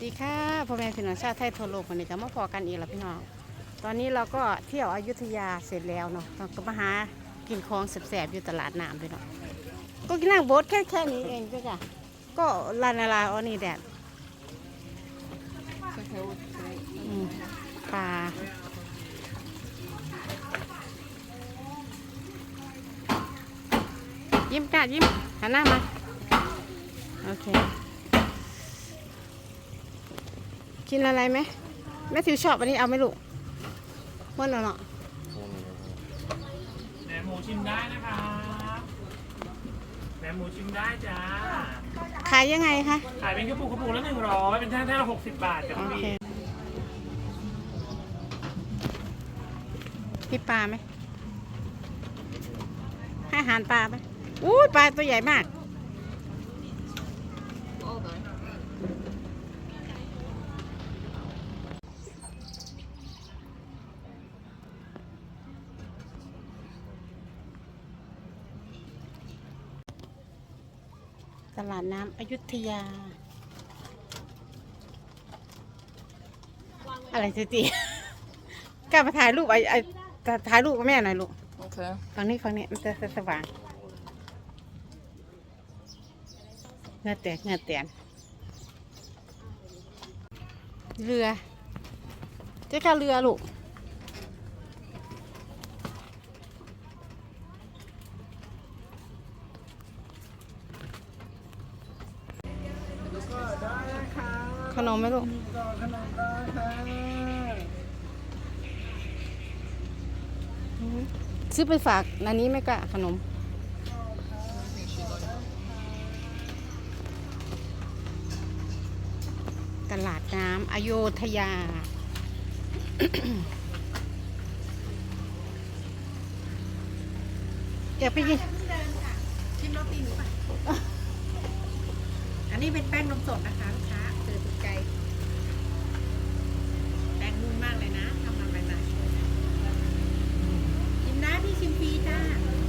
สวัสดีค่ะพ่อแม่พี่น้องชาวไทยทั่วโลกวันนี้ก็มาพอกันอีกแล้วพี่น้อง ตอนนี้เราก็เที่ยวอยุธยาเสร็จแล้วเนาะเราก็มาหากินของแสบๆอยู่ตลาดน้ำพี่น้องก็กินนั่งโบ๊ทแค่แค่นี้เองจ้ะจ้ะก็ลานาลาออนี่แดดปลายิ้มจ้ายิ้มหันหน้ามา โอเค กินอะไรไหมแม่ทิวชอบอันนี้เอาไหมลูกเมื่อแล้วเนาะแหนมหมูชิมได้นะครับแหนมหมูชิมได้จ้า ขายยังไงคะ ขายเป็นกระปุกกระปุกละหนึ่งร้อยเป็นแท่งแท่งละหกสิบบาทจ้ะโอพี่เคมีปลาไหม ให้อาหารปลาไหมอู้ยปลาตัวใหญ่มาก ตลาดน้ำอยุธยา อะไรสิจีกลับมาถ่ายรูปไอ้ไอ้ถ่ายรูปกับแม่หน่อยลูก Okay. ฝั่งนี้ฝั่งนี้มันจะสว่างเงือแตกเงือแตนเรือ เจ๊ก้าเรือลูก ขนมไหมลูกอืมซื้อไปฝากนันนี้ไหม่กะขนมตลาดน้ำอโยธยา อยากไปกินชิมโรตีหนูป่ะ อันนี้เป็นแป้งนมสดนะคะลูกค้าเจอถูกใจ แป้งนุ่มมากเลยนะทำมาใหม่ๆชิมได้พี่ชิมฟรีจ้า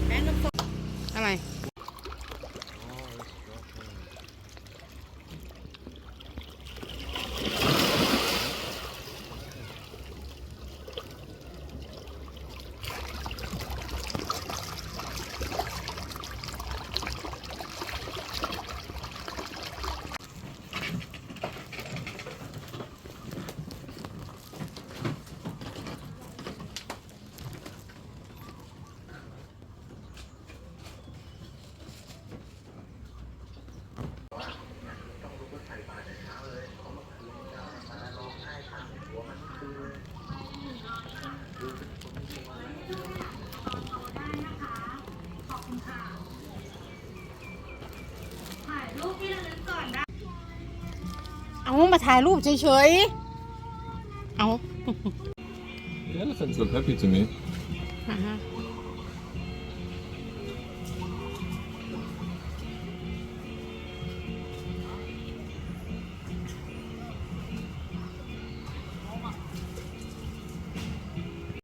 แป้งนมสด อะไร เอา มาถ่ายรูปเฉยๆ เอา The elephants look happy to me. อ่าฮะ